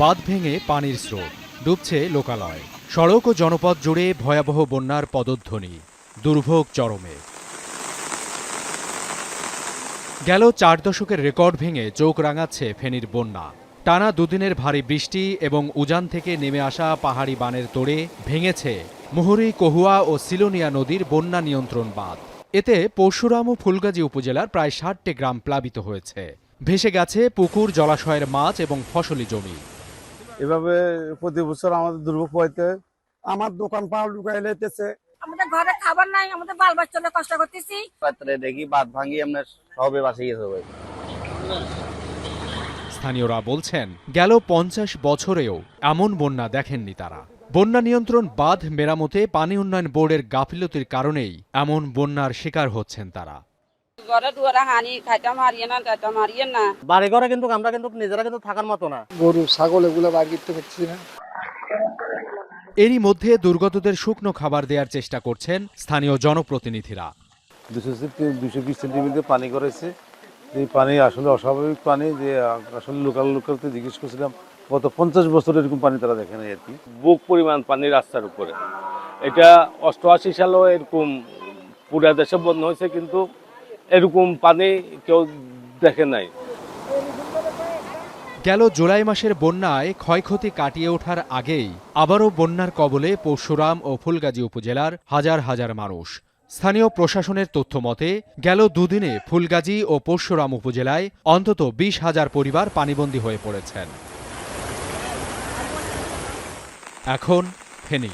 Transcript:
বাঁধ ভেঙে পানির স্রোত, ডুবছে লোকালয়। সড়ক ও জনপথ জুড়ে ভয়াবহ বন্যার পদধ্বনি, দুর্ভোগ চরমে। গেল চার দশকের রেকর্ড ভেঙে চোখ রাঙাচ্ছে ফেনীর বন্যা। টানা দুদিনের ভারী বৃষ্টি এবং উজান থেকে নেমে আসা পাহাড়ি বানের তোড়ে ভেঙেছে মুহুরী, কহুয়া ও সিলোনিয়া নদীর বন্যা নিয়ন্ত্রণ বাঁধ। এতে পরশুরাম ও ফুলগাজী উপজেলার প্রায় ষাটটি গ্রাম প্লাবিত হয়েছে। ভেসে গেছে পুকুর, জলাশয়ের মাছ এবং ফসলি জমি। এভাবে প্রতি বছর আমাদের দুর্ভোগ পাইতে আমার দোকান পাও লুকাই লেতেছে আমাদের ঘরে খাবার নাই আমাদের বাল বাচ্চাদের কষ্ট করতেছি। রাত্রে দেখি বাদ ভাঙি আমরা সবে বাসে গেছে ভাই। স্থানীয়রা বলছেন গেল পঞ্চাশ বছরেও এমন বন্যা দেখেননি তারা। বন্যা নিয়ন্ত্রণ বাঁধ মেরামতে পানি উন্নয়ন বোর্ডের গাফিলতির কারণেই এমন বন্যার শিকার হচ্ছেন তারা। ঘরে দুয়ারে হানি খাইতে মারিয়ে না টাইতে মারিয়ে না। বাড়ি ঘরে কিন্তু আমরা কিন্তু নিজেরা কিন্তু থাকার মতো না। গরু ছাগল এগুলো বার করতে পারছি না। এরই মধ্যে দুর্গতদের শুকনো খাবার দেওয়ার চেষ্টা করছেন স্থানীয় জনপ্রতিনিধিরা। দুশো দুশো বিশ সেন্টিমিটার পানি করেছে এই পানি আসলে অস্বাভাবিক পানি যে আসলে লোকাল লোকালতে জিজ্ঞেস করছিলাম গত পঞ্চাশ বছর এরকম পানি তারা দেখে নাই আর কি। বুক পরিমাণ পানি রাস্তার উপরে। এটা অষ্টআশি সালেও এরকম পুরা দেশে বন্ধ হয়েছে কিন্তু এরকম পানি কেউ দেখে নাই। গেল জুলাই মাসের বন্যায় ক্ষয়ক্ষতি কাটিয়ে ওঠার আগেই আবারও বন্যার কবলে পরশুরাম ও ফুলগাজী উপজেলার হাজার হাজার মানুষ। স্থানীয় প্রশাসনের তথ্য মতে, গেল দুদিনে ফুলগাজী ও পরশুরাম উপজেলায় অন্তত বিশ হাজার পরিবার পানিবন্দী হয়ে পড়েছেন। এখন ফেনী।